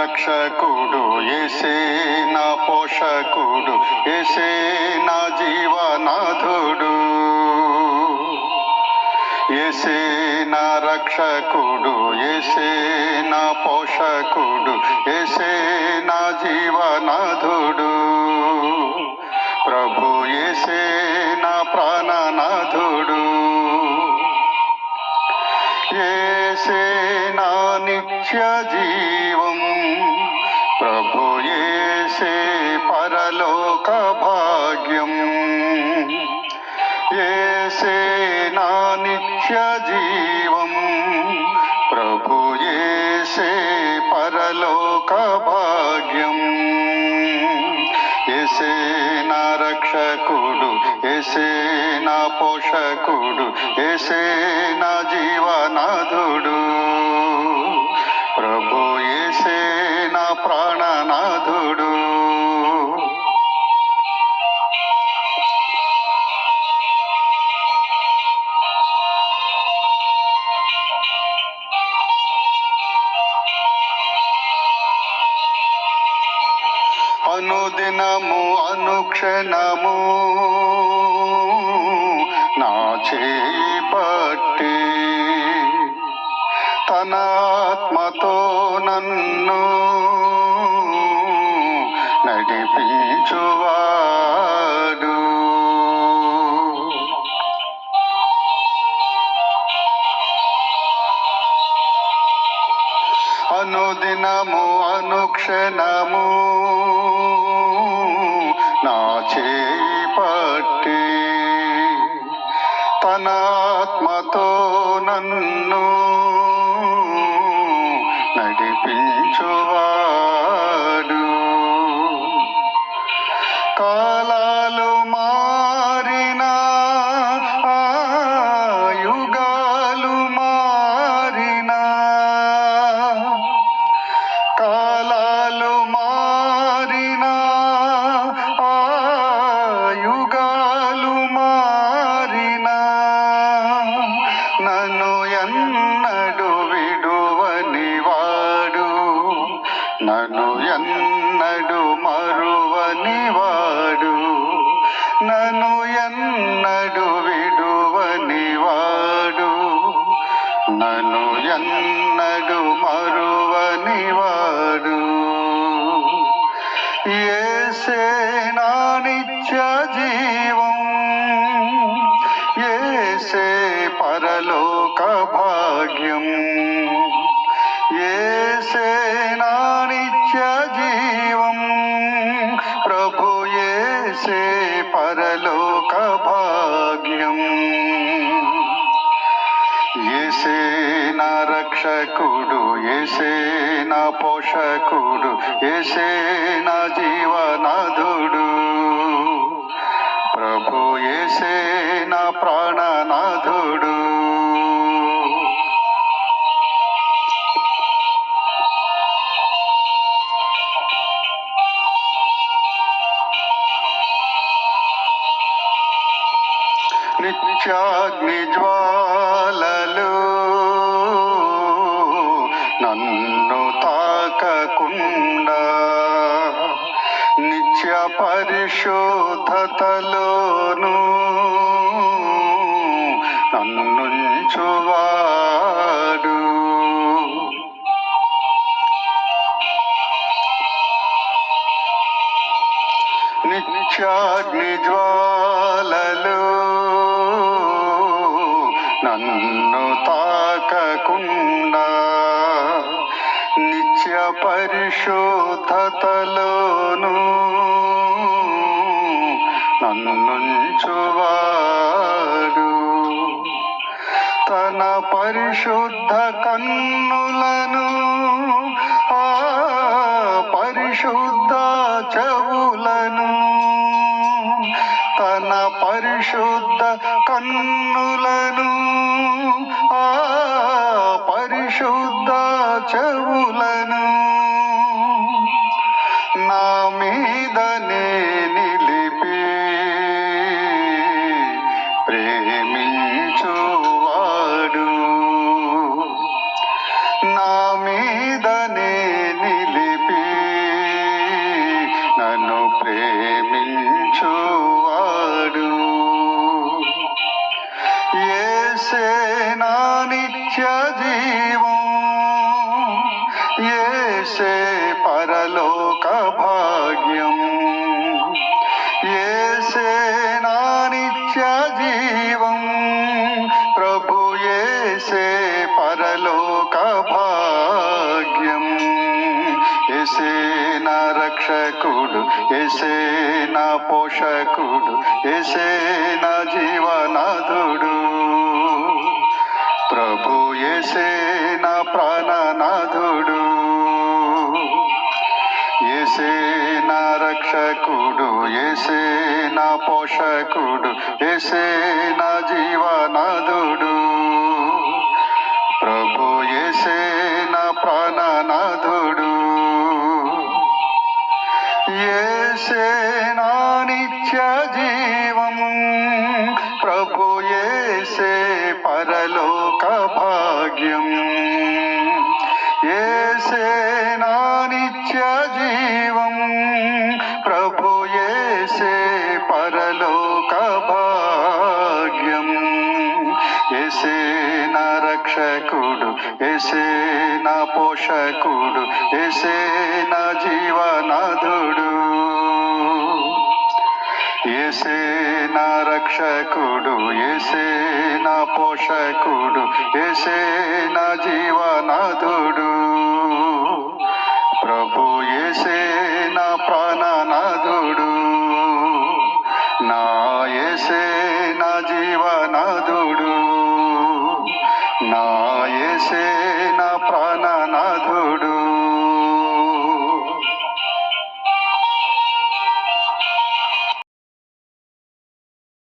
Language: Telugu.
రక్షకుడు ఎసే నా పోషకుడు ఎసే నా జీవనాథుడు. ఎసే నా రక్షకుడు ఎసే నా పోషకుడు ఎసే నా జీవనాథుడు. ప్రభు ఎసే నా ప్రాణనాథుడు. ఏసే నా నిత్య జీవం ప్రభు ఏసే పరలోక భాగ్యం. ఏసే నా నిత్య జీవం. ప్రభు ఏసే పరలోక భాగ్యం. ఎసే నా రక్షకుడు ఎసే నా పోషకుడు ఎసే నా అనుదినము అనుక్షణము నా చేయి పట్టి తన ఆత్మతో నన్ను నడిపించువాడు అనుదినము అనుక్షణము తన ఆత్మతో నన్ను నడిపించువా ఎన్నడు మరువని వాడు నన్ను ఎన్నడు విడువని వాడు నన్ను ఎన్నడు మరువని వాడు. ఏసే నా నిత్య జీవం పరలోక భాగ్యం ఏసే నా రక్షకుడు ఏసే నా పోషకుడు ఏసే నా జీవనాథుడు మిథ్యాగ్నిజ్వాలలు నన్ను తాకకుండా నిత్య పరిశోధతలోను నన్నుంచువా నిత్యాగ్నిజ్వాలలు నన్ను తాకకుండా నిత్య పరిశోధతలోను నన్నుంచువాడు తన పరిశుద్ధ కన్నులను ఆ పరిశుద్ధ చెవు పరిశుద్ధ కన్నులను చేసే పరలోక భాగ్యం. ఏసే నా నిత్య జీవం. ప్రభు ఏసే పరలోక భాగ్యం. ఎసే నా రక్షకుడు ఎసే నా పోషకుడు ఎసే నా జీవనాథుడు. ప్రభు ఎసే నా ప్రాణనాథుడు. ఎసే నా రక్షకుడు ఎసే నా పోషకుడు ఎసే నా జీవనాథుడు. ప్రభు ఎసే నా ప్రాణనాథుడు. ఏసే నా నిత్య జీవము. ప్రభు ఏసే పరలోక భాగ్యం ఏసే ఎసే నా రక్షకుడు ఎసే నా పోషకుడు ఎసే నా జీవనాథుడు. ఎసే నా రక్షకుడు ఎసే నా పోషకుడు ఎసే నా జీవనాథుడు.